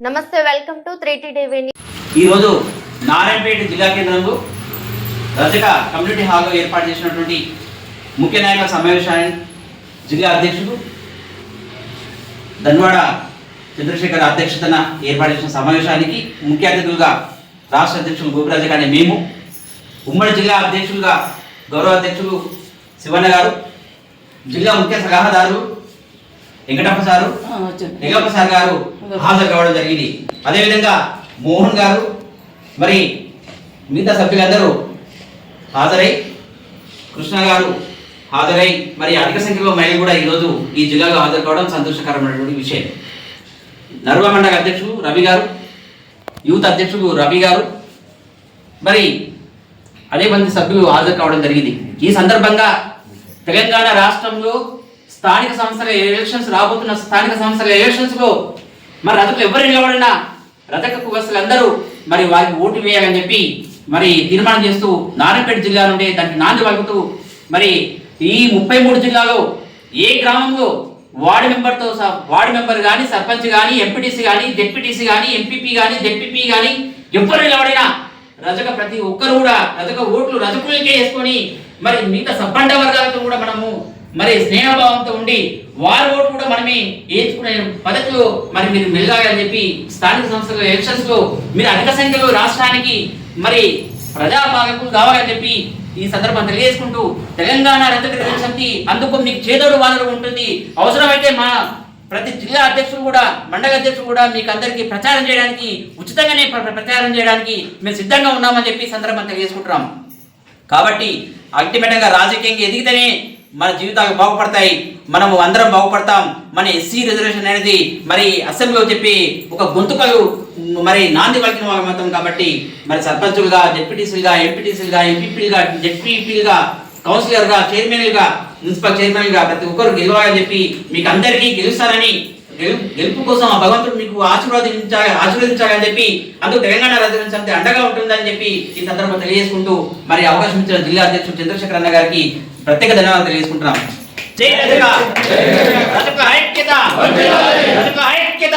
నమస్తే welcome to three TV ఈరోజు నారాయణపేట జిల్లా కేంద్రంలో రజక కమ్యూనిటీ హాల్లో ఏర్పాటు చేసినటువంటి ముఖ్య నాయకుల సమావేశాన్ని జిల్లా అధ్యక్షుడు ధన్వాడ చంద్రశేఖర్ అధ్యక్షతన ఏర్పాటు చేసిన సమావేశానికి ముఖ్య అతిథులుగా రాష్ట్ర అధ్యక్షులు గోపిరాజు గారి మేము ఉమ్మడి జిల్లా అధ్యక్షులుగా గౌరవ అధ్యక్షులు శివన్న గారు జిల్లా ముఖ్య సలహాదారు వెంకటప్ప సారు నిగప్ప సార్ గారు హాజరు కావడం జరిగింది. అదేవిధంగా మోహన్ గారు మరి మిగతా సభ్యులందరూ హాజరై కృష్ణ గారు హాజరై మరి అధిక సంఖ్యలో మహిళలు కూడా ఈరోజు ఈ జిల్లాలో హాజరు కావడం సంతోషకరమైనటువంటి విషయం. నర్వ మండల అధ్యక్షుడు రవి గారు యూత్ అధ్యక్షుడు రవి గారు మరి అదే మంది సభ్యులు హాజరు కావడం జరిగింది. ఈ సందర్భంగా తెలంగాణ రాష్ట్రంలో స్థానిక సంస్థల ఎలక్షన్స్ రాబోతున్న స్థానిక సంస్థల ఎలక్షన్స్లో మరి రథకు ఎవరు నిలబడినా రథక కుగస్తులందరూ మరి వారికి ఓటు వేయాలని చెప్పి మరి తీర్మానం చేస్తూ నారాయణపేట జిల్లా నుండి దానికి నాంది పలుకుతూ మరి ఈ ముప్పై మూడు జిల్లాలో ఏ గ్రామంలో వార్డు మెంబర్తో సహా వార్డు మెంబర్ కానీ సర్పంచ్ కానీ ఎంపీటీసీ కానీ జెడ్పీటీసీ కానీ ఎంపీపీ కానీ జెడ్పీపీ కానీ ఎవ్వరు నిలబడినా రజక ప్రతి ఒక్కరు కూడా రజక ఓట్లు రజకులకే వేసుకొని మరి మిగతా సబ్బండ వర్గాలతో కూడా మనము మరి స్నేహభావంతో ఉండి వారి ఓటు కూడా మనమే ఏర్చుకునే పద్ధతిలో మరి మీరు మెలగాలని చెప్పి స్థానిక సంస్థల ఎలక్షన్స్లో మీరు అధిక సంఖ్యలో రాష్ట్రానికి మరి ప్రజాభాగం కావాలని చెప్పి ఈ సందర్భం తెలియజేసుకుంటూ తెలంగాణ రజక సమితి అందుకు మీకు చేదోడు వాదన ఉంటుంది. అవసరమైతే మా ప్రతి జిల్లా అధ్యక్షులు కూడా మండల అధ్యక్షులు కూడా మీకు అందరికీ ప్రచారం చేయడానికి ఉచితంగానే ప్ర- ప్రచారం చేయడానికి మేము సిద్ధంగా ఉన్నామని చెప్పి సందర్భం తెలియజేసుకుంటున్నాం. కాబట్టి అల్టిమేట్గా రాజకీయంగా ఎదిగితేనే మన జీవితాలు బాగుపడతాయి. మనము అందరం బాగుపడతాం. మన ఎస్సీ రిజర్వేషన్ అనేది మరి అసెంబ్లీలో చెప్పి ఒక గొంతుకలు మరి నాంది పలికిన వాళ్ళ మొత్తం కాబట్టి మరి సర్పంచులుగా జెడ్పీటీసీలుగా ఎంపీటీసీలుగా ఎంపీపీలుగా జెడ్పీపీలుగా కౌన్సిలర్గా చైర్మన్లుగా మున్సిపల్ చైర్మన్గా ప్రతి ఒక్కరు గెలవాలని చెప్పి మీకు అందరికీ గెలుస్తారని గెలుపు కోసం ఆ భగవంతుడు మీకు ఆశీర్వాదించాలి ఆశీర్వదించాలని చెప్పి అందుకు తెలంగాణ రాజధాని సమితి అండగా ఉంటుందని చెప్పి ఈ సందర్భం తెలియజేసుకుంటూ మరి అవకాశం ఇచ్చిన జిల్లా అధ్యక్షుడు చంద్రశేఖర్ అన్న గారికి ప్రత్యేక ధన్యవాదాలు తెలియజేసుకుంటున్నాం ఐక్యత ఐక్యత